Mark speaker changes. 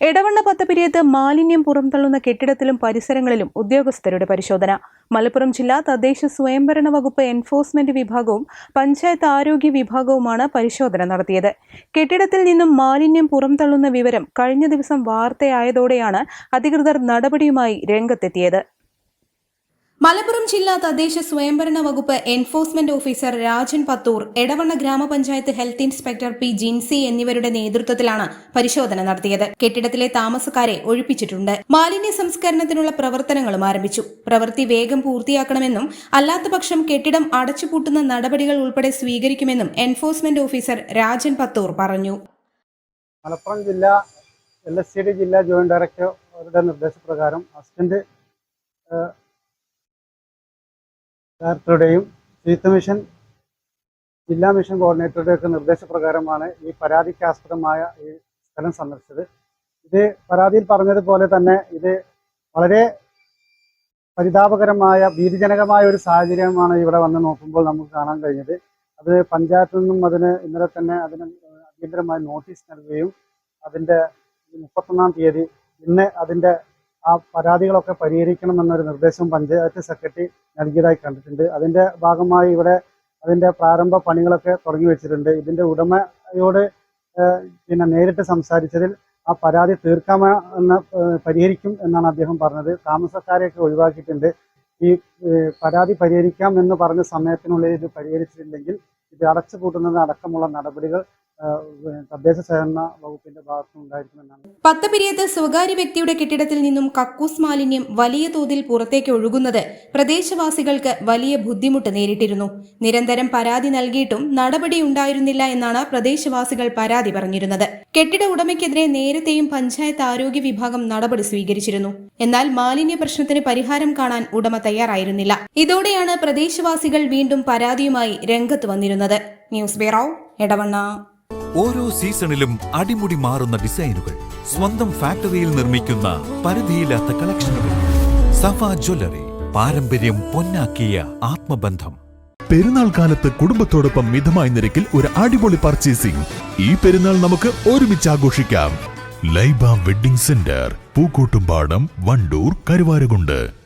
Speaker 1: Edavanna പത്തപിരിയത്ത് മാലിന്യം പുറംതള്ളുന്ന കെട്ടിടത്തിലും പരിസരങ്ങളിലും ഉദ്യോഗസ്ഥരുടെ പരിശോധന. മലപ്പുറം ജില്ലാ തദ്ദേശ സ്വയംഭരണ വകുപ്പ് എൻഫോഴ്സ്മെന്റ് വിഭാഗവും പഞ്ചായത്ത് ആരോഗ്യ വിഭാഗവുമാണ് പരിശോധന നടത്തിയത്. കെട്ടിടത്തിൽ നിന്നും മാലിന്യം പുറംതള്ളുന്ന വിവരം കഴിഞ്ഞ ദിവസം വാർത്തയായതോടെയാണ് അധികൃതർ നടപടിയുമായി രംഗത്തെത്തിയത്. മലപ്പുറം ജില്ലാ തദ്ദേശ സ്വയംഭരണ വകുപ്പ് എൻഫോഴ്സ്മെന്റ് ഓഫീസർ രാജൻ പത്തൂർ എടവണ്ണ ഗ്രാമപഞ്ചായത്ത് ഹെൽത്ത് ഇൻസ്പെക്ടർ പി ജിൻസി എന്നിവരുടെ നേതൃത്വത്തിലാണ് പരിശോധന നടത്തിയത്. കെട്ടിടത്തിലെ താമസക്കാരെ ഒഴിപ്പിച്ചിട്ടുണ്ട്. മാലിന്യ സംസ്കരണത്തിനുള്ള പ്രവർത്തനങ്ങളും ആരംഭിച്ചു. പ്രവൃത്തി വേഗം പൂർത്തിയാക്കണമെന്നും അല്ലാത്തപക്ഷം കെട്ടിടം അടച്ചുപൂട്ടുന്ന നടപടികൾ ഉൾപ്പെടെ സ്വീകരിക്കുമെന്നും എൻഫോഴ്സ്മെന്റ് ഓഫീസർ രാജൻ പത്തൂർ പറഞ്ഞു.
Speaker 2: മലപ്പുറം ജില്ല ജില്ലാ ജോയിന്റ് ഡയറക്ടറുടെ നിർദ്ദേശപ്രകാരം അസിസ്റ്റന്റ് ഡയറക്ടറുടെയും ശുചിത്വ മിഷൻ ജില്ലാ മിഷൻ കോർഡിനേറ്ററുടെയൊക്കെ നിർദ്ദേശപ്രകാരമാണ് ഈ പരാതിക്കാസ്പദമായ ഈ സ്ഥലം സന്ദർശിച്ചത്. ഇത് പരാതിയിൽ പറഞ്ഞതുപോലെ തന്നെ ഇത് വളരെ പരിതാപകരമായ ഭീതിജനകമായ ഒരു സാഹചര്യമാണ് ഇവിടെ വന്ന് നോക്കുമ്പോൾ നമുക്ക് കാണാൻ കഴിഞ്ഞത്. അത് പഞ്ചായത്തിൽ നിന്നും അതിന് ഇന്നലെ തന്നെ അതിന് അടിയന്തരമായി നോട്ടീസ് നൽകുകയും അതിന്റെ മുപ്പത്തൊന്നാം തീയതി ഇന്ന് അതിന്റെ ആ പരാതികളൊക്കെ പരിഹരിക്കണം എന്നൊരു നിർദ്ദേശം പഞ്ചായത്ത് സെക്രട്ടറി നൽകിയതായി കണ്ടിട്ടുണ്ട്. അതിന്റെ ഭാഗമായി ഇവിടെ അതിന്റെ പ്രാരംഭ പണികളൊക്കെ തുടങ്ങി വെച്ചിട്ടുണ്ട്. ഇതിന്റെ ഉടമയോട് പിന്നെ നേരിട്ട് സംസാരിച്ചതിൽ ആ പരാതി തീർക്കാമെന്ന് പരിഹരിക്കും എന്നാണ് അദ്ദേഹം പറഞ്ഞത്. താമസക്കാരെയൊക്കെ ഒഴിവാക്കിയിട്ടുണ്ട്. ഈ പരാതി പരിഹരിക്കാം എന്ന് പറഞ്ഞ സമയത്തിനുള്ളിൽ ഇത് പരിഹരിച്ചിട്ടില്ലെങ്കിൽ ഇത് അടച്ചുപൂട്ടുന്നത് അടക്കമുള്ള നടപടികൾ തദ്ദേശ സ്വയംഭരണ വകുപ്പിന്റെ ഭാഗത്തുനിന്നുണ്ടായിരിക്കുമെന്നാണ്
Speaker 1: പത്തപിരിയത്ത് സ്വകാര്യ വ്യക്തിയുടെ കെട്ടിടത്തിൽ നിന്നും കക്കൂസ് മാലിന്യം വലിയ തോതിൽ പുറത്തേക്ക് ഒഴുകുന്നത് പ്രദേശവാസികൾക്ക് വലിയ ബുദ്ധിമുട്ട് നേരിട്ടിരുന്നു. നിരന്തരം പരാതി നൽകിയിട്ടും നടപടി ഉണ്ടായിരുന്നില്ല എന്നാണ് പ്രദേശവാസികൾ പരാതി പറഞ്ഞിരുന്നത്. കെട്ടിട ഉടമയ്ക്കെതിരെ നേരത്തെയും പഞ്ചായത്ത് ആരോഗ്യ വിഭാഗം നടപടി സ്വീകരിച്ചിരുന്നു. എന്നാൽ മാലിന്യ പ്രശ്നത്തിന് പരിഹാരം കാണാൻ ഉടമ തയ്യാറായിരുന്നില്ല. ഇതോടെയാണ് പ്രദേശവാസികൾ വീണ്ടും പരാതിയുമായി രംഗത്ത് വന്നിരുന്നത്. News bureau Edavanna.
Speaker 3: ഓരോ സീസണിലും അടിമുടി മാറുന്ന ഡിസൈനുകൾ. സ്വന്തം ഫാക്ടറിയിൽ നിർമ്മിക്കുന്ന പരിധിയില്ലാത്ത കളക്ഷനുകൾ. സഫ ജ്വല്ലറി പാരമ്പര്യം പൊന്നാക്കിയ ആത്മബന്ധം.
Speaker 4: പെരുന്നാൾ കാലത്ത് കുടുംബത്തോടൊപ്പം മിതമായ നിരക്കിൽ ഒരു അടിപൊളി പർച്ചേസിംഗ്. ഈ പെരുന്നാൾ നമുക്ക് ഒരുമിച്ച് ആഘോഷിക്കാം. Laiba wedding centre Pookkottumpadam Wandoor Karuvarakundu.